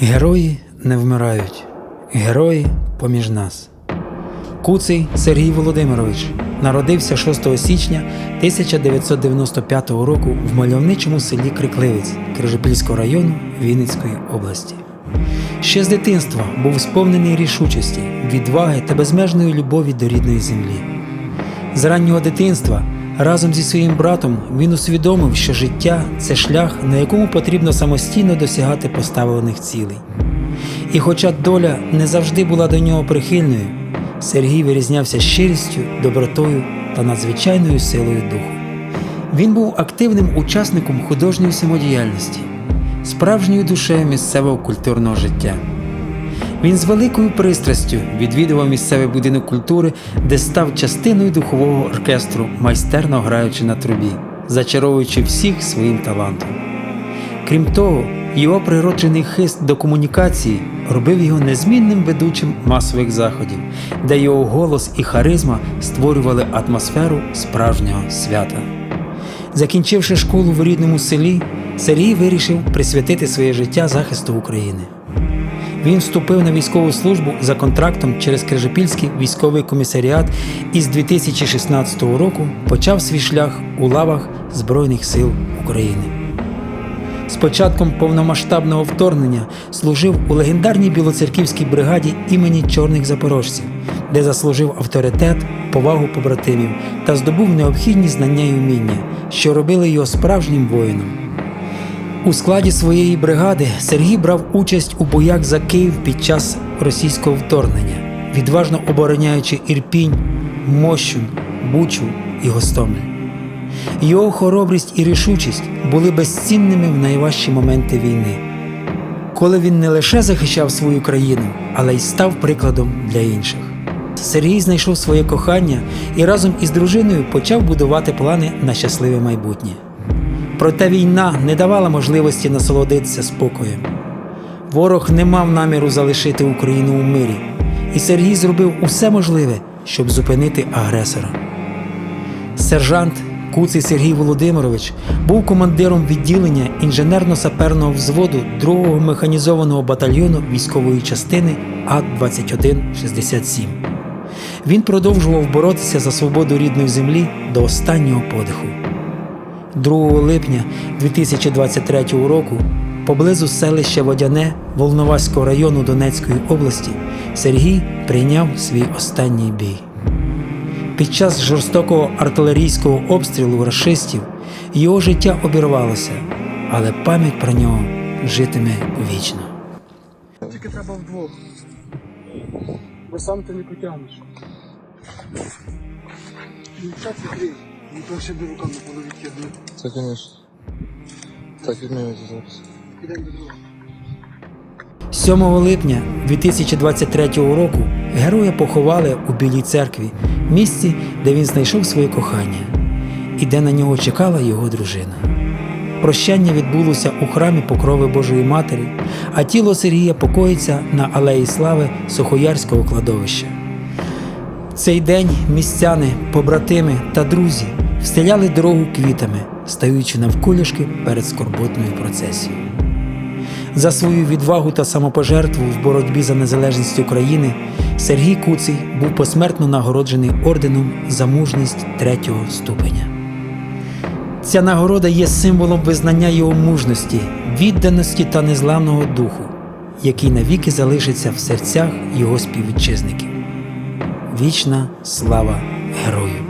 Герої не вмирають, герої поміж нас. Куций Сергій Володимирович народився 6 січня 1995 року в мальовничому селі Крикливець Крижопільського району Вінницької області. Ще з дитинства був сповнений рішучості, відваги та безмежної любові до рідної землі. З раннього дитинства разом зі своїм братом він усвідомив, що життя це шлях, на якому потрібно самостійно досягати поставлених цілей. І хоча доля не завжди була до нього прихильною, Сергій вирізнявся щирістю, добротою та надзвичайною силою духу. Він був активним учасником художньої самодіяльності, справжньою душею місцевого культурного життя. Він з великою пристрастю відвідував місцевий будинок культури, де став частиною духового оркестру, майстерно граючи на трубі, зачаровуючи всіх своїм талантом. Крім того, його природжений хист до комунікації робив його незмінним ведучим масових заходів, де його голос і харизма створювали атмосферу справжнього свята. Закінчивши школу в рідному селі, Сергій вирішив присвятити своє життя захисту України. Він вступив на військову службу за контрактом через Крижопільський військовий комісаріат і з 2016 року почав свій шлях у лавах Збройних сил України. З початком повномасштабного вторгнення служив у легендарній білоцерківській бригаді імені чорних запорожців, де заслужив авторитет, повагу побратимів та здобув необхідні знання й уміння, що робили його справжнім воїном. У складі своєї бригади Сергій брав участь у боях за Київ під час російського вторгнення, відважно обороняючи Ірпінь, Мощун, Бучу і Гостомель. Його хоробрість і рішучість були безцінними в найважчі моменти війни, коли він не лише захищав свою країну, але й став прикладом для інших. Сергій знайшов своє кохання і разом із дружиною почав будувати плани на щасливе майбутнє. Проте війна не давала можливості насолодитися спокоєм. Ворог не мав наміру залишити Україну у мирі, і Сергій зробив усе можливе, щоб зупинити агресора. Сержант Куций Сергій Володимирович був командиром відділення інженерно-саперного взводу 2-го механізованого батальйону військової частини А-2167. Він продовжував боротися за свободу рідної землі до останнього подиху. 2 липня 2023 року поблизу селища Водяне Волноваського району Донецької області Сергій прийняв свій останній бій. Під час жорстокого артилерійського обстрілу рашистів його життя обірвалося, але пам'ять про нього житиме вічно. Тільки треба вдвох. Бо сам ти не потягнеш. Відкрий. Ну, то ще руками було відкидати. Це, звісно. Так відмовити зараз. Підемо до другого. 7 липня 2023 року героя поховали у Білій церкві, місці, де він знайшов своє кохання, і де на нього чекала його дружина. Прощання відбулося у храмі Покрови Божої Матері, а тіло Сергія покоїться на алеї Слави Сухоярського кладовища. Цей день містяни, побратими та друзі встеляли дорогу квітами, стаючи навколішки перед скорботною процесією. За свою відвагу та самопожертву в боротьбі за незалежність України Сергій Куций був посмертно нагороджений орденом за мужність третього ступеня. Ця нагорода є символом визнання його мужності, відданості та незламного духу, який навіки залишиться в серцях його співвітчизників. Вічна слава герою!